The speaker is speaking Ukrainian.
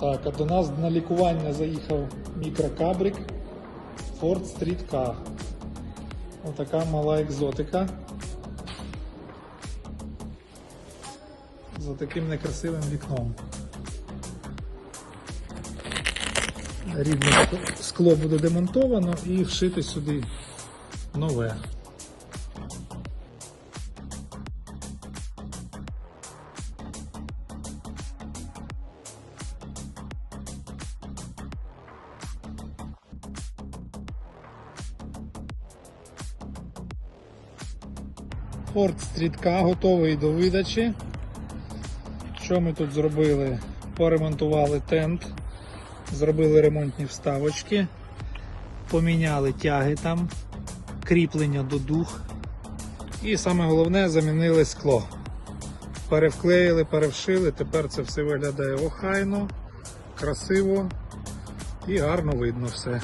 Так, а до нас на лікування заїхав мікрокабрик Ford Street K. Отака мала екзотика. За таким некрасивим вікном. Рідне скло буде демонтовано і вшити сюди нове. Street K готовий до видачі. Що ми тут зробили? Поремонтували тент, зробили ремонтні вставочки, поміняли тяги там, кріплення до дух. І саме головне замінили скло. Перевклеїли, перевшили, тепер це все виглядає охайно, красиво і гарно видно все.